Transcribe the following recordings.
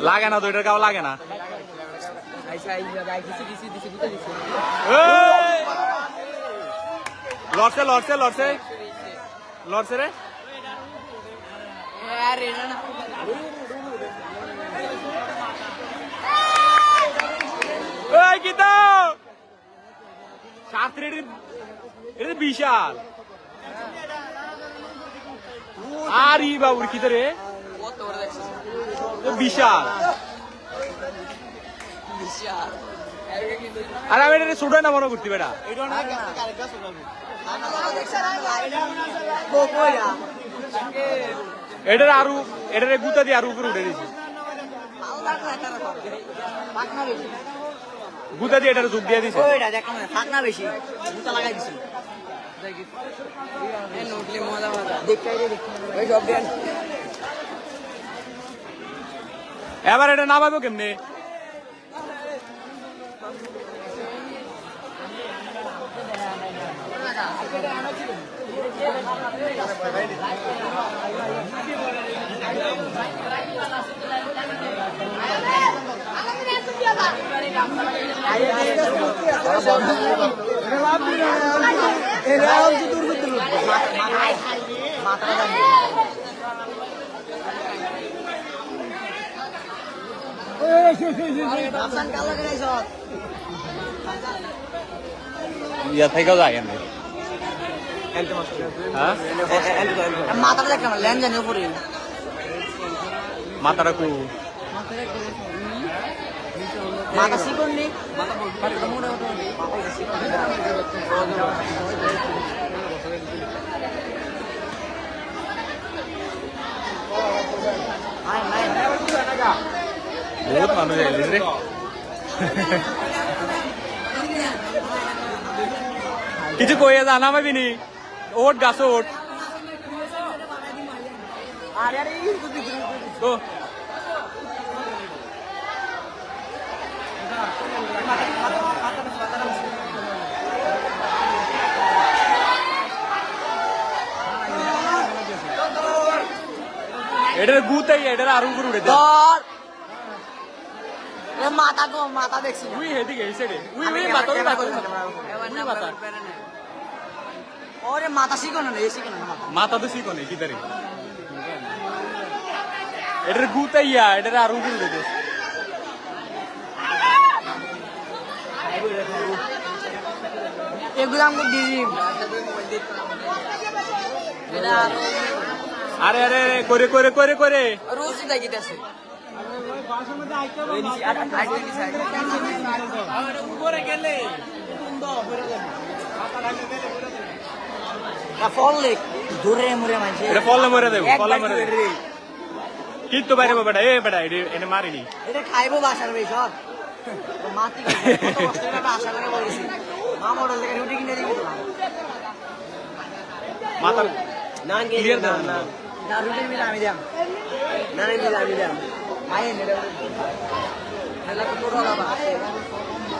লাগে না তো এটার কাউ লাগে না! লড়ছে লড়ছে লড়ছে। লড়ছে রে। আরে না না এই কি তো শাস্ত্রী বিশাল। আর ই বাবুর কি রে? বিশাল আরে আমি এটা ছোট না মনে করতে বেটা এটার আরু এটার গুতা দিয়ে আরু উপরে উঠে দিয়েছি গুতা দিয়ে এটার যোগ দিয়ে দিছে ওইটা দেখ না পাকনা বেশি জুতা লাগাই দিছি দেখি মজা মজা রে দেখি ওই সব দেন এবার এটা নামাবো কেমনে? ইয়া থেকেও যায় কেন হ্যাঁ? মাথাটা দেখ না ল্যান্ড জানি উপরে। মাথাটা কু। মাথা শিকড় নি? বহুত মানুষ আইলিস কিছু কইয়া জানা পাবি নি? ওট গাছ ওট তো এটার গুতাই এটার আরু উপরে উঠে গো মাথা দেখছি। উই হেদিকে উই উই উই উই ওরে না এ না তো এটার গুতাইয়া এটার আরু উপরে এগুলো আমাকে আরে আরে করে করে করে করে। রোজই দেখিতেছে। কিন্তু বাইরে বেটা এ বেটা এটা মারিনি এটা খাইবো বাসার ভাই সব মাতি কত কষ্ট করে একটা আশা করে বলেছি মা রুটি কিনে দিবি তো মাথা না। Clear না। না রুটি মিলে আমি দাম না আমি দাম তো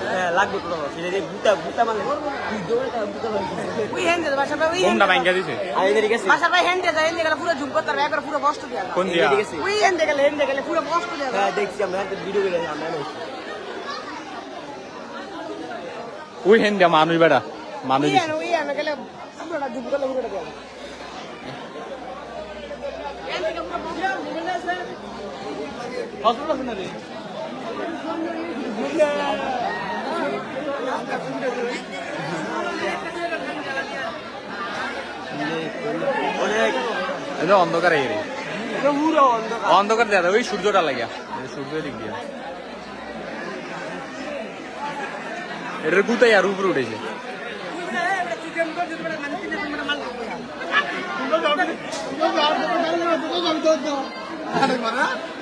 হ্যাঁ লাগবে তোরা ফিরে দে বুতা বুতা মানে তুই দৌড়ে তা মানে ওই হ্যান্ড দে বাসা ভাই ওই বোমটা ভাঙ্গা দিছে? আমি এদিকে গেছি। বাসা ভাই হ্যান্ড দে হ্যান্ড গেলে পুরো ঝুম করতে হবে একবার পুরো কষ্ট দিয়া? কোন দিয়া ওই হ্যান্ড গেলে হ্যান্ড গেলে পুরো কষ্ট দিয়া হ্যাঁ দেখছি আমরা। ভিডিও করে আমরা ওই হেন মানুষ বেটা মানুষ ওই গেলে পুরোটা ঝুম করলে পুরোটা দিয়া অনেক এটা অন্ধকার অন্ধকার। অন্ধকার ওই সূর্যটা লাগিয়া। সূর্য দিক দিয়া। এটার গুতাই আর উপরে উঠেছে।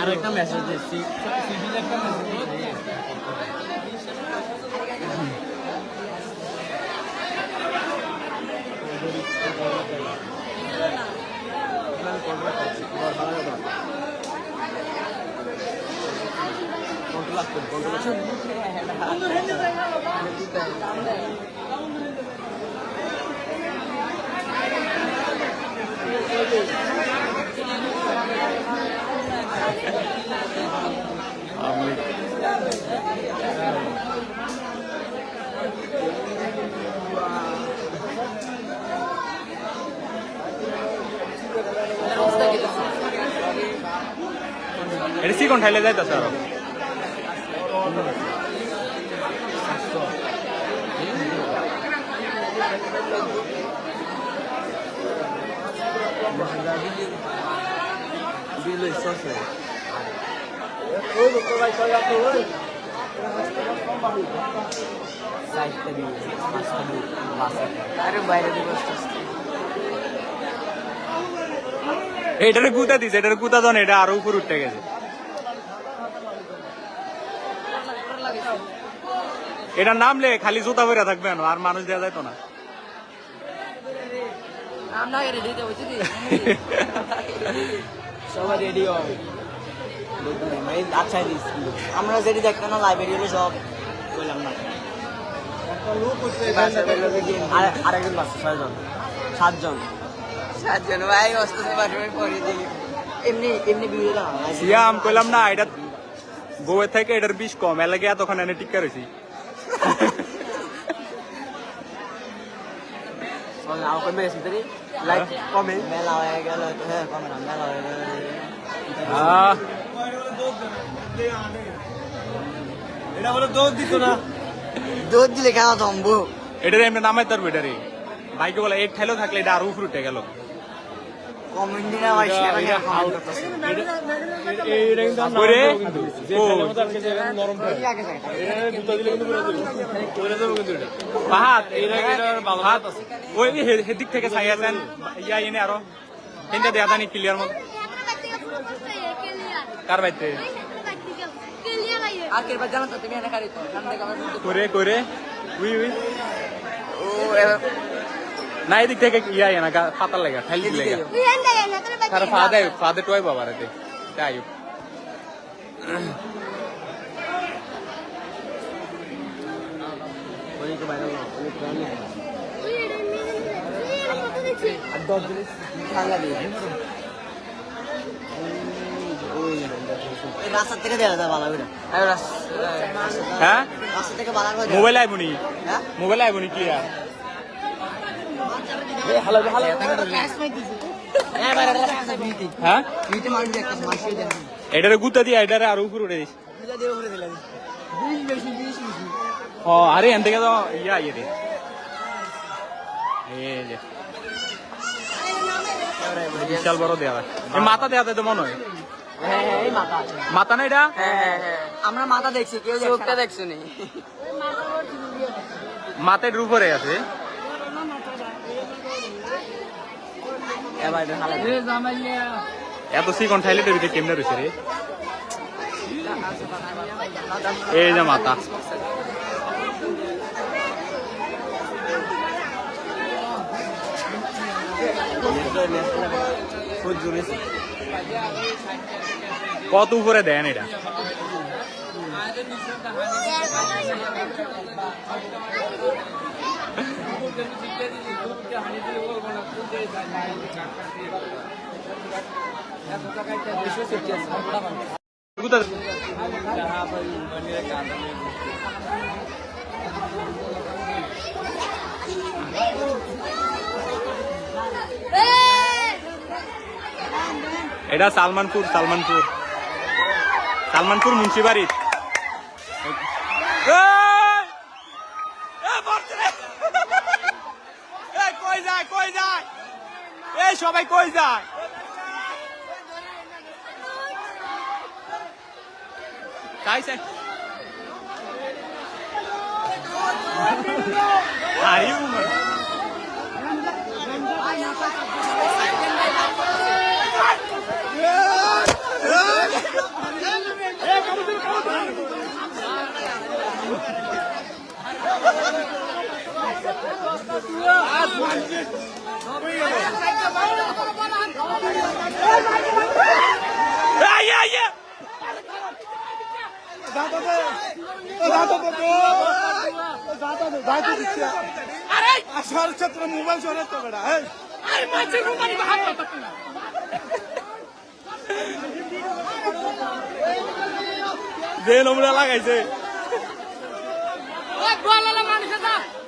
আর একটা মেসেজ দিচ্ছি কন্ট্রোল আসবেন কন্ট্রোল আসবেন এটা সিকন ঠাইলে যাইতেছে আরও Thank you. এটারে কুতা দিছে এটারে কুতা দন এটা আরও উপর উঠতে গেছে। এটার নামলে খালি জুতা ভরে থাকবে আর মানুষ দেওয়া যাইতো না। আমরা রেডি তো বুঝছি সবাই রেডি হবে। আচ্ছা দিস আমরা যেটি দেখতাম না লাইব্রেরি হলে সব বললাম না। আর- আরেকজন বাচ্চা ছয়জন। সাতজন। সাতজন ভাই অস্ত্র বাসবে পরে দিই এমনি এমনি বিয়ে না সিয়াম কইলাম না এটা বউয়ের থেকে এটার বিষ কম এলাকে এতক্ষণ এনে টিকা রয়েছি আমাকে মেরেছি তুই লাইক কমে মেলা হয়ে গেল হ্যাঁ কমে না মেলা হয়ে গেল না। দুধ দিলে কেন থম্বু এটারে এমনি নামাই তারবো এটারে। বাইকে বলে এক ঠেলো থাকলে এটা আর উপর উঠে গেল। কমেন্ট দিনে ওই হেদিক থেকে ছাই আছেন ইয়া এনে আরও তিনটা দেয়া জানি ক্লিয়ার মতো কার বাইতে তুমি এনে কারি করে উই উই ও না এদিক থেকে ইয়া এনা পাতার লেগা খাইলি লেগা। তার ফাদে ফাদে টয় বাবা রে তাই আর রাস্তা থেকে দেওয়া যায় ভালো হ্যাঁ? রাস্তা থেকে মোবাইল আইবনি হ্যাঁ? মোবাইল আইবনি ক্লিয়ার হ্যালো হ্যালো হ্যাঁ বাইরে রাস্তা বিউটি হ্যাঁ বিউটি মানুষ একটা মাসি দেন এটারে গুতা দিয়ে এটারে আরও উপর উঠে দিস। পূজা দিয়ে উপরে দিলাম। বিশ বেশি বিশ বেশি। ও আরে এন থেকে তো ইয়া ইয়ে রে বিশাল বড় দেওয়া মাথা দেওয়া তো মনে হয়। হ্যাঁ হ্যাঁ এই মাথা না এটা? হ্যাঁ আমরা মাথা দেখছি কেউ চোখটা দেখছ নি? মাথার উপরে আছে এবার হালা এত সিকন ঠাইলে ভিতরে কেমনে রয়েছে রে? এই যে খুব কত উপরে দেন এটা? এটা সালমানপুর সালমানপুর। সালমানপুর মুন্সিবাড়ি কই যায় কই যায় এই সবাই কই যায় চাইছে আরে উমর আয় আয় মোবাইল চলে তো বেড়া যে নোংরা লাগাইছে।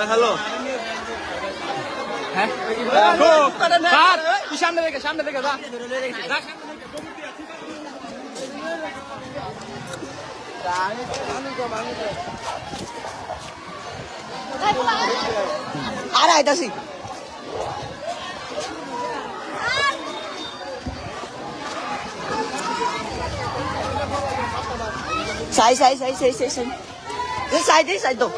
হ্যালো হ্যাঁ সামনে দেখে সামনে দেখে। আর আইতাছি সাই সাই সাই সাই সাই সাই এই সাই দে সাই তো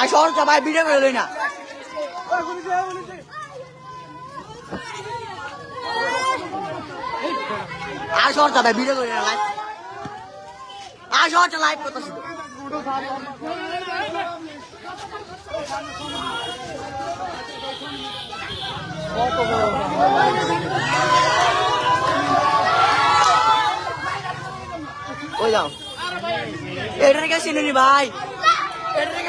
আসর সবাই ভিডিও করে লই না আসর সবাই ভিডিও করে না লাইভ আসর লাইভ করতেছি তো ওই যাও এটা চিনুনি ভাই এটা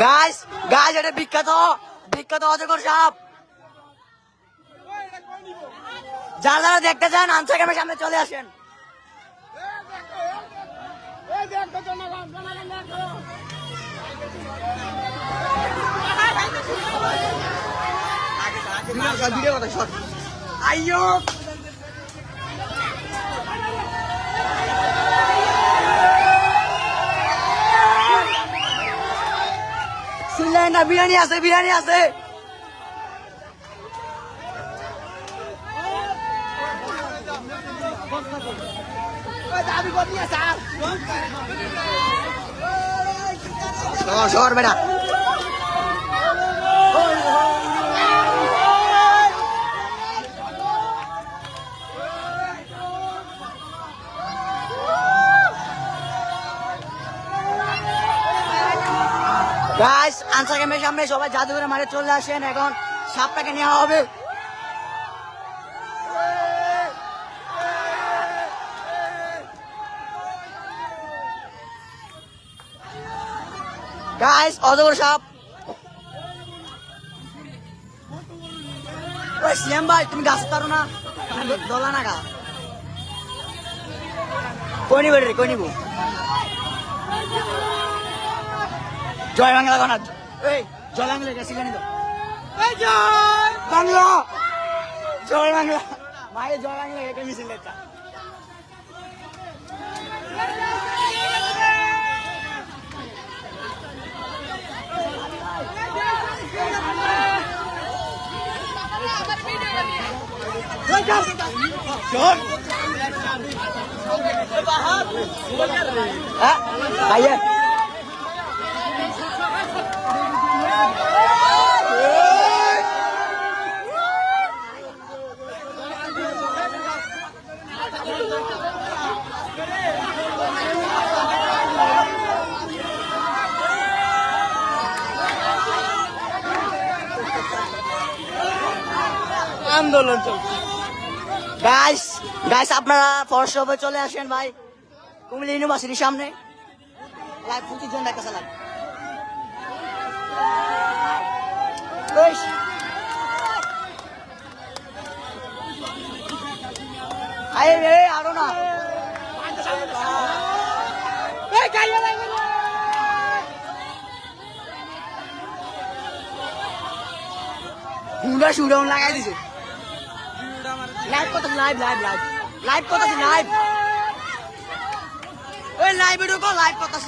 গাইস গাইস এটা বিখ্যাত বিখ্যাত অজগর সাপ যারা যারা দেখতে চান আনসার ক্যামের সামনে চলে আসেন আইয়ো শুনলেন না বিরিয়ানি আছে বিরিয়ানি আছে। শহর বেটা। গাইস আনসার ক্যামের সামনে সবাই জাদুঘরে মারে চলে আসেন, এখন সাপটাকে নেওয়া হবে। গাইস অজগর সাপ। ওই সিএম ভাই, তুমি গাছ পারো না। দলা না গা। কই নিব রে, কই নিব? জয় বাংলা গণাত এই জয় বাংলা গেছি জানি তো? বাংলা! জয় বাংলা! মায়ের জয় বাংলা এটা মিছিল এটা ভাইয়া। আন্দোলন চলছে। গাইস গাইস আপনারা অফে চলে আসেন ভাই। কুমিল্লা ইউনিভার্সিটির সামনে। লাইভ পঁচিশ লাগাই দিছে। লাইভ কথা লাইভ লাইভ লাইভ লাইভ কথা লাইভ ওই লাইভ ঢুকো লাইভ কথা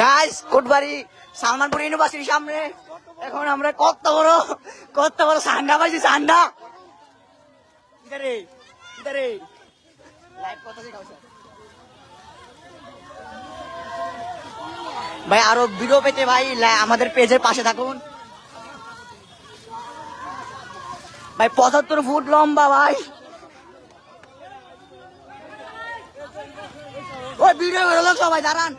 গাইস কোটবাড়ি সালমানপুর ইউনিভার্সিটির সামনে এখন আমরা কত বড় কত বড় সান্ডা পাইছি, সান্ডা। ভাই, আরও ভিডিও পেতে ভাই আমাদের পেজের পাশে থাকুন। ভাই, পঁচাত্তর ফুট লম্বা, ভাই। ওই ভিডিও সবাই, দাঁড়ান।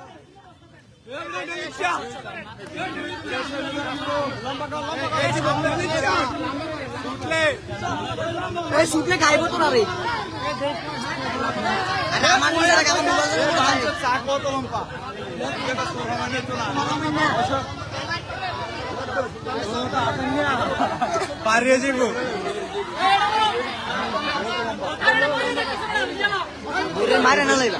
শুকলে খাইবো তো না রে। আমার নিজেরা কেমন নির্বাচন করতে হয়? পারিয়ে যাব মারে না লইবা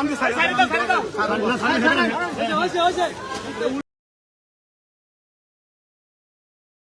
আমি